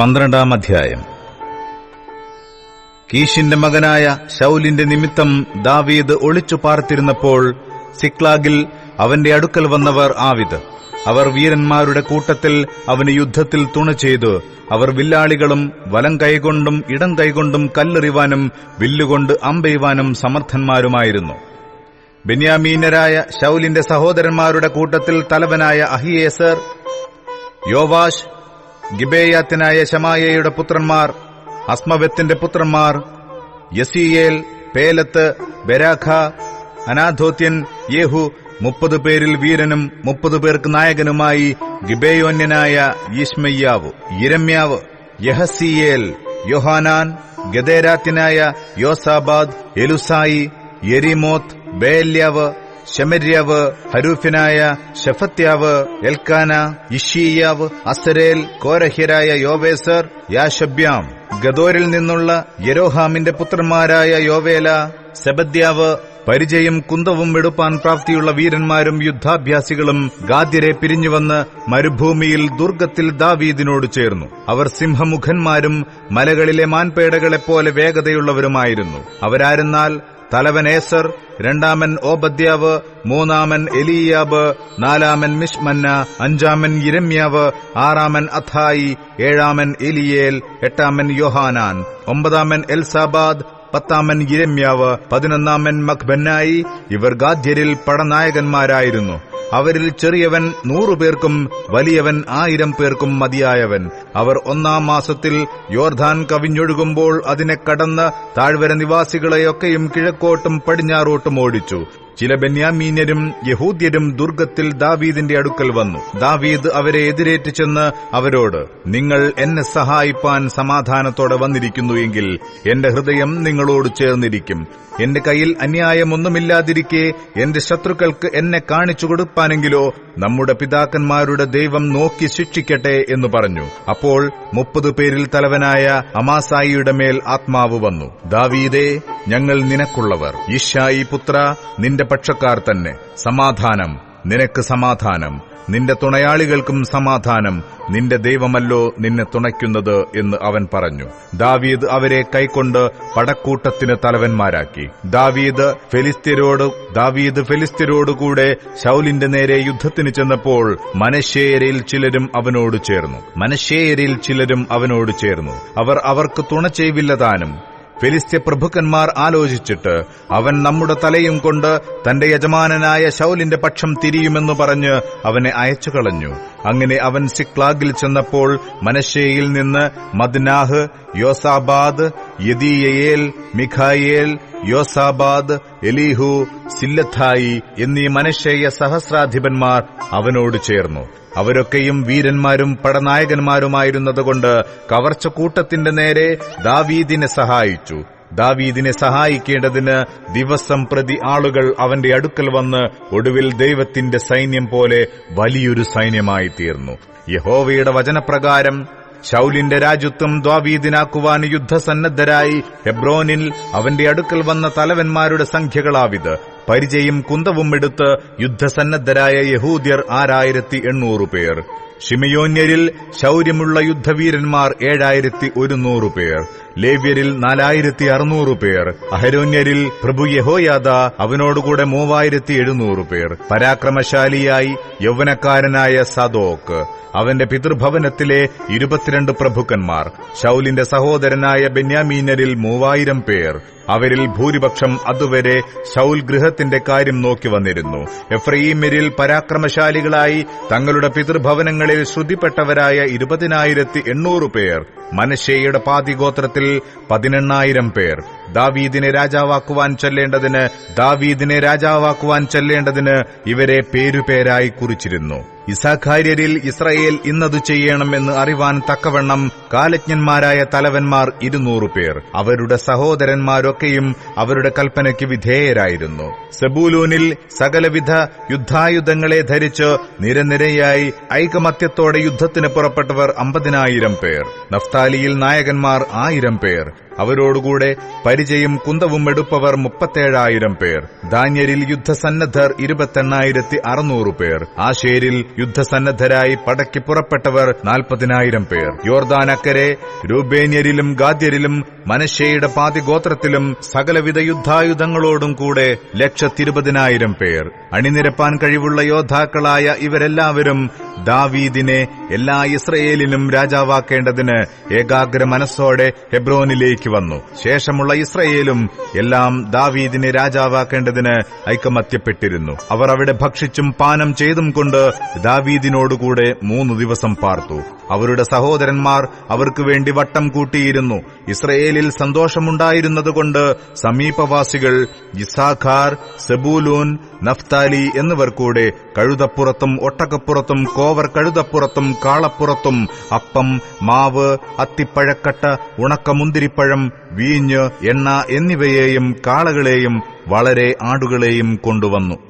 പന്ത്രണ്ടാം അധ്യായം. കീഷിന്റെ മകനായ ശൗലിന്റെ നിമിത്തം ദാവീദ് ഒളിച്ചു പാർത്തിരുന്നപ്പോൾ സിക്ലാഗിൽ അവന്റെ അടുക്കൽ വന്നവർ ആവിത്. അവർ വീരന്മാരുടെ കൂട്ടത്തിൽ അവന് യുദ്ധത്തിൽ തുണ ചെയ്തു. അവർ വില്ലാളികളും വലം കൈകൊണ്ടും ഇടം കൈകൊണ്ടും കല്ലെറിവാനും വില്ലുകൊണ്ട് അമ്പെയ്യുവാനും സമർത്ഥന്മാരുമായിരുന്നു. ബെന്യാമീനരായ ശൗലിന്റെ സഹോദരന്മാരുടെ കൂട്ടത്തിൽ തലവനായ അഹിയേസർ യോവാഷ് ഗിബേയാത്തിനായ ശമായയുടെ പുത്രന്മാർ അസ്മവെത്തിന്റെ പുത്രന്മാർ യസീയേൽ പേലത്ത് ബരാഖ അനാഥോത്യൻ യേഹു മുപ്പത് പേരിൽ വീരനും മുപ്പത് പേർക്ക് നായകനുമായി ഗിബേയോന്യനായ യിഷ്മയ്യാവ് ഇരമ്യാവ് യഹസിയേൽ യോഹാനാൻ ഗദേരാത്തിനായ യോസാബാദ് എലുസായി എരിമോത്ത് ബേല്യാവ് ശമര്യാവ് ഹരൂഫിനായ ഷെഫത്യാവ് എൽക്കാന ഇഷീയാവ് അസരേൽ കോരഹ്യരായ യോവേസർ യാഷബ്യാം ഗദോരിൽ നിന്നുള്ള യരോഹാമിന്റെ പുത്രന്മാരായ യോവേല സെബദ്യാവ് പരിചയം കുന്തവും എടുപ്പാൻ പ്രാപ്തിയുള്ള വീരന്മാരും യുദ്ധാഭ്യാസികളും ഗാദ്യരെ പിരിഞ്ഞുവന്ന് മരുഭൂമിയിൽ ദുർഗത്തിൽ ദാവീദിനോട് ചേർന്നു. അവർ സിംഹമുഖന്മാരും മലകളിലെ മാൻപേടകളെപ്പോലെ വേഗതയുള്ളവരുമായിരുന്നു. അവരാരെന്നാൽ തലവൻ ഏസർ രണ്ടാമൻ ഓബദ്യാവ് മൂന്നാമൻ എലിയാബ് നാലാമൻ മിഷ്മന്ന അഞ്ചാമൻ ഇരമ്യാവ് ആറാമൻ അഥായി ഏഴാമൻ എലിയേൽ എട്ടാമൻ യോഹാനാൻ ഒമ്പതാമൻ എൽസാബാദ് പത്താമൻ ഇരമ്യാവ് പതിനൊന്നാമൻ മഖ്ബന്നായി ഇവർ ഗാദ്യരിൽ പടനായകന്മാരായിരുന്നു. അവരിൽ ചെറിയവൻ നൂറുപേർക്കും വലിയവൻ ആയിരം പേർക്കും മതിയായവൻ. അവർ ഒന്നാം മാസത്തിൽ യോർധാൻ കവിഞ്ഞൊഴുകുമ്പോൾ അതിനെ കടന്ന് താഴ്വര നിവാസികളെയൊക്കെയും കിഴക്കോട്ടും പടിഞ്ഞാറോട്ടും ഓടിച്ചു. ചില ബെന്യാമീന്യരും യഹൂദ്യരും ദുർഗത്തിൽ ദാവീദിന്റെ അടുക്കൽ വന്നു. ദാവീദ് അവരെ എതിരേറ്റ് ചെന്ന് അവരോട് നിങ്ങൾ എന്നെ സഹായിപ്പാൻ സമാധാനത്തോടെ വന്നിരിക്കുന്നു എങ്കിൽ എന്റെ ഹൃദയം നിങ്ങളോട് ചേർന്നിരിക്കും. എന്റെ കയ്യിൽ അന്യായമൊന്നുമില്ലാതിരിക്കെ എന്റെ ശത്രുക്കൾക്ക് എന്നെ കാണിച്ചു കൊടുപ്പാനെങ്കിലോ നമ്മുടെ പിതാക്കന്മാരുടെ ദൈവം നോക്കി ശിക്ഷിക്കട്ടെ എന്ന് പറഞ്ഞു. അപ്പോൾ മുപ്പത് പേരിൽ തലവനായ അമാസായിയുടെ മേൽ ആത്മാവ് വന്നു. ദാവീദേ ഞങ്ങൾ നിനക്കുള്ളവർ. ഇഷായി പുത്ര നിന്റെ പക്ഷക്കാർ തന്നെ. സമാധാനം. നിനക്ക് സമാധാനം. നിന്റെ തുണയാളികൾക്കും സമാധാനം. നിന്റെ ദൈവമല്ലോ നിന്നെ തുണയ്ക്കുന്നത് എന്ന് അവൻ പറഞ്ഞു. ദാവീദ് അവരെ കൈക്കൊണ്ട് പടക്കൂട്ടത്തിന് തലവന്മാരാക്കി. ദാവീദ് ഫെലിസ്ത്യരോട് ദാവീദ് ഫെലിസ്ത്യരോടുകൂടെ ശൌലിന്റെ നേരെ യുദ്ധത്തിന് ചെന്നപ്പോൾ മനശ്ശേരയിൽ ചിലരും അവനോട് ചേർന്നു. മനശ്ശേരയിൽ ചിലരും അവനോട് ചേർന്നു. അവർ അവർക്ക് തുണ ചെയ്വില്ലതാനും ഫെലിസ്ത്യ പ്രഭുക്കന്മാർ ആലോചിച്ചിട്ട് അവൻ നമ്മുടെ തലയും കൊണ്ട് തന്റെ യജമാനനായ ശൌലിന്റെ പക്ഷം തിരിയുമെന്ന് പറഞ്ഞ് അവനെ അയച്ചു കളഞ്ഞു. അങ്ങനെ അവൻ സിക്ലാഗിൽ ചെന്നപ്പോൾ മനശ്ശേയിൽ നിന്ന് മദ്നാഹ് യോസാബാദ് യദീയയേൽ മിഖായേൽ യോസാബാദ് എലീഹു സില്ലഥായി എന്നീ മനശ്ശേയ സഹസ്രാധിപന്മാർ അവനോട് ചേർന്നു. അവരൊക്കെയും വീരന്മാരും പടനായകന്മാരുമായിരുന്നതുകൊണ്ട് കവർച്ചക്കൂട്ടത്തിന്റെ നേരെ ദാവീദിനെ സഹായിച്ചു. ദാവീദിനെ സഹായിക്കേണ്ടതിന് ദിവസം പ്രതി ആളുകൾ അവന്റെ അടുക്കൽ വന്ന് ഒടുവിൽ ദൈവത്തിന്റെ സൈന്യം പോലെ വലിയൊരു സൈന്യമായി തീർന്നു യഹോവയുടെ വചനപ്രകാരം ശൗലിന്റെ രാജ്യത്വം ദ്വാവീദിനാക്കുവാൻ യുദ്ധസന്നദ്ധരായി ഹെബ്രോനിൽ അവന്റെ അടുക്കൽ വന്ന തലവന്മാരുടെ സംഖ്യകളാവിത്. പരിചയം കുന്തവും എടുത്ത് യുദ്ധസന്നദ്ധരായ യഹൂദ്യർ ആറായിരത്തി എണ്ണൂറ് പേർ. ഷിമയോന്യരിൽ ശൗര്യമുള്ള യുദ്ധവീരന്മാർ ഏഴായിരത്തി ഒരുന്നൂറ് പേർ. ലേവ്യരിൽ നാലായിരത്തി അറുന്നൂറ് പേർ. അഹരോന്യരിൽ പ്രഭു യഹോയാദ അവനോടുകൂടെ മൂവായിരത്തി എഴുന്നൂറ് പേർ. പരാക്രമശാലിയായി യൗവനക്കാരനായ സദോക്ക് അവന്റെ പിതൃഭവനത്തിലെ ഇരുപത്തിരണ്ട് പ്രഭുക്കന്മാർ ശൌലിന്റെ സഹോദരനായ ബെന്യാമീനരിൽ മൂവായിരം പേർ അവരിൽ ഭൂരിപക്ഷം അതുവരെ ശൗൽ ഗൃഹത്തിന്റെ കാര്യം നോക്കി വന്നിരുന്നു. എഫ്രയീമ്യരിൽ പരാക്രമശാലികളായി തങ്ങളുടെ പിതൃഭവനങ്ങളിൽ ശ്രുതിപ്പെട്ടവരായ ഇരുപതിനായിരത്തി എണ്ണൂറ് പേർ മനശ്ശേയുടെ പാതിഗോത്രത്തിൽ പതിനെണ്ണായിരം പേർ. ദാവീദിനെ രാജാവാക്കുവാൻ ചെല്ലേണ്ടതിന് ദാവീദിനെ രാജാവാക്കുവാൻ ചെല്ലേണ്ടതിന് ഇവരെ പേരുപേരായി കുറിച്ചിരുന്നു. ഇസാഖാര്യരിൽ ഇസ്രയേൽ ഇന്നതു ചെയ്യണമെന്ന് അറിവാൻ തക്കവണ്ണം കാലജ്ഞന്മാരായ തലവന്മാർ ഇരുന്നൂറ് പേർ. അവരുടെ സഹോദരന്മാരൊക്കെയും അവരുടെ കൽപ്പനയ്ക്ക് വിധേയരായിരുന്നു. സെബൂലൂനിൽ സകലവിധ യുദ്ധായുധങ്ങളെ ധരിച്ച് നിരനിരയായി ഐകമത്യത്തോടെ യുദ്ധത്തിന് പുറപ്പെട്ടവർ അമ്പതിനായിരം പേർ. നഫ്താലിയിൽ നായകന്മാർ ആയിരം പേർ. അവരോടുകൂടെ പരിചയം കുന്തവും എടുപ്പവർ മുപ്പത്തേഴായിരം പേർ. ധാന്യരിൽ യുദ്ധസന്നദ്ധർ ഇരുപത്തെണ്ണായിരത്തി അറുന്നൂറ് പേർ. ആശേരിൽ യുദ്ധസന്നദ്ധരായി പടയ്ക്ക് പുറപ്പെട്ടവർ നാൽപ്പതിനായിരം പേർ. യോർദാനക്കരെ രൂപേന്യരിലും ഗാദ്യരിലും മനശ്ശയുടെ പാതിഗോത്രത്തിലും സകലവിധ യുദ്ധായുധങ്ങളോടും കൂടെ ലക്ഷത്തിരുപതിനായിരം പേർ. അണിനിരപ്പാൻ കഴിവുള്ള യോദ്ധാക്കളായ ഇവരെല്ലാവരും ദാവീദിനെ എല്ലാ ഇസ്രയേലിനും രാജാവാക്കേണ്ടതിന് ഏകാഗ്ര മനസ്സോടെ ഹെബ്രോനിലേക്ക് വന്നു. ശേഷമുള്ള ഇസ്രയേലും എല്ലാം ദാവീദിനെ രാജാവാക്കേണ്ടതിന് ഐക്കമത്യപ്പെട്ടിരുന്നു അവർ അവിടെ ഭക്ഷിച്ചും പാനം ചെയ്തും കൊണ്ട് ദാവീദിനോടുകൂടെ മൂന്നു ദിവസം പാർത്തു. അവരുടെ സഹോദരന്മാർ അവർക്ക് വേണ്ടി വട്ടം കൂട്ടിയിരുന്നു. ഇസ്രയേലിൽ സന്തോഷമുണ്ടായിരുന്നതുകൊണ്ട് സമീപവാസികൾ ഇസാഖാർ സെബൂലൂൻ നഫ്താലി എന്നിവർ കൂടെ കഴുതപ്പുറത്തും ഒട്ടകപ്പുറത്തും കോവർ കഴുതപ്പുറത്തും കാളപ്പുറത്തും അപ്പം മാവ് അത്തിപ്പഴക്കട്ട ഉണക്കമുന്തിരിപ്പഴം വീഞ്ഞ് എണ്ണ എന്നിവയെയും കാളകളെയും വളരെ ആടുകളെയും കൊണ്ടുവന്നു.